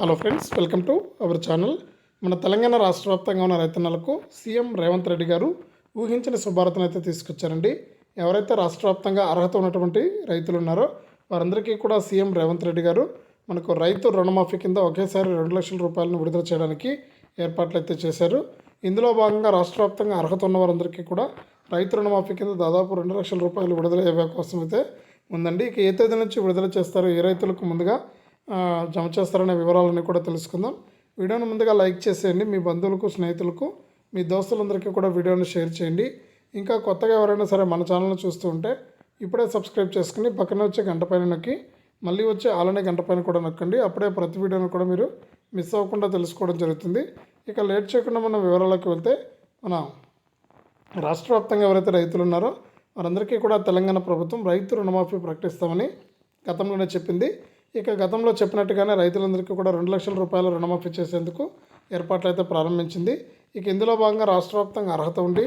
Hello friends welcome to our channel మన తెలంగాణ రాష్ట్ర వ్యాప్తంగా ఉన్న రైతన్నలకు సీఎం రేవంత్ రెడ్డి గారు ఊహించిన శుభారతను అయితే తీసుకొచ్చారండి. ఎవరైతే రాష్ట్ర వ్యాప్తంగా అర్హత ఉన్నటువంటి రైతులు ఉన్నారో వారందరికీ కూడా సీఎం రేవంత్ రెడ్డి గారు మనకు రైతు రుణమాఫీ కింద ఒకేసారి రెండు లక్షల రూపాయలను విడుదల చేయడానికి ఏర్పాట్లు అయితే చేశారు. ఇందులో భాగంగా రాష్ట్ర వ్యాప్తంగా అర్హత ఉన్న వారందరికీ కూడా రైతు రుణమాఫీ కింద దాదాపు రెండు లక్షల రూపాయలు విడుదల అయ్యే కోసం అయితే ఉందండి. ఇక ఏ తేదీ నుంచి విడుదల చేస్తారో ఏ రైతులకు ముందుగా జమ చేస్తారనే వివరాలన్నీ కూడా తెలుసుకుందాం. వీడియోను ముందుగా లైక్ చేసేయండి. మీ బంధువులకు స్నేహితులకు మీ దోస్తులందరికీ కూడా వీడియోని షేర్ చేయండి. ఇంకా కొత్తగా ఎవరైనా సరే మన ఛానల్ని చూస్తూ ఉంటే ఇప్పుడే సబ్స్క్రైబ్ చేసుకుని పక్కన వచ్చే గంట పైన నొక్కి మళ్ళీ వచ్చే ఆలనే గంట పైన కూడా నొక్కండి. అప్పుడే ప్రతి వీడియోను కూడా మీరు మిస్ అవ్వకుండా తెలుసుకోవడం జరుగుతుంది. ఇక లేట్ చేయకుండా మనం వివరాలకు వెళ్తే మన రాష్ట్ర వ్యాప్తంగా ఎవరైతే రైతులు ఉన్నారో వారందరికీ కూడా తెలంగాణ ప్రభుత్వం రైతు రుణమాఫీ ప్రకటిస్తామని గతంలోనే చెప్పింది. ఇక గతంలో చెప్పినట్టుగానే రైతులందరికీ కూడా రెండు లక్షల రూపాయల రుణమాఫీ చేసేందుకు ఏర్పాట్లు అయితే ప్రారంభించింది. ఇక ఇందులో భాగంగా రాష్ట్ర వ్యాప్తంగా అర్హత ఉండి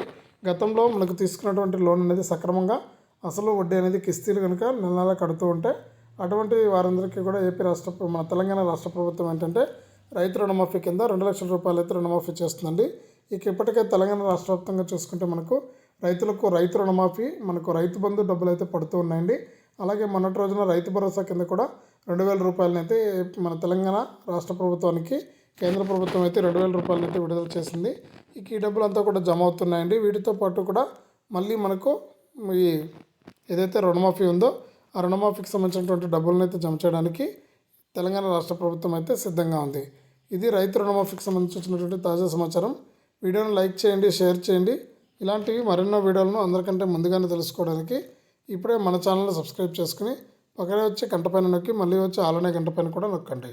గతంలో మనకు తీసుకున్నటువంటి లోన్ అనేది సక్రమంగా అసలు వడ్డీ అనేది కిస్తీలు కనుక నెల నెల కడుతూ ఉంటే అటువంటి వారందరికీ కూడా ఏపీ రాష్ట్ర మన తెలంగాణ రాష్ట్ర ప్రభుత్వం ఏంటంటే రైతు రుణమాఫీ కింద రెండు లక్షల రూపాయలు అయితే రుణమాఫీ చేస్తుందండి. ఇక ఇప్పటికే తెలంగాణ రాష్ట్ర వ్యాప్తంగా చూసుకుంటే మనకు రైతులకు రైతు రుణమాఫీ మనకు రైతు బంధు డబ్బులు అయితే పడుతూ ఉన్నాయండి. అలాగే మొన్నటి రోజున రైతు భరోసా కింద కూడా రెండు వేల రూపాయలనైతే మన తెలంగాణ రాష్ట్ర ప్రభుత్వానికి కేంద్ర ప్రభుత్వం అయితే రెండు వేల రూపాయలనైతే విడుదల చేసింది. ఇక ఈ డబ్బులు అంతా కూడా జమ అవుతున్నాయండి. వీటితో పాటు కూడా మళ్ళీ మనకు ఈ ఏదైతే రుణమాఫీ ఉందో ఆ రుణమాఫీకి సంబంధించినటువంటి డబ్బులను అయితే జమ చేయడానికి తెలంగాణ రాష్ట్ర ప్రభుత్వం అయితే సిద్ధంగా ఉంది. ఇది రైతు రుణమాఫీకి సంబంధించినటువంటి తాజా సమాచారం. వీడియోను లైక్ చేయండి షేర్ చేయండి. ఇలాంటివి మరెన్నో వీడియోలను అందరికంటే ముందుగానే తెలుసుకోవడానికి ఇప్పుడే మన ఛానల్ని సబ్స్క్రైబ్ చేసుకుని పక్కనే వచ్చి గంట పైన నొక్కి మళ్ళీ వచ్చి ఆలనే గంట పైన కూడా నొక్కండి.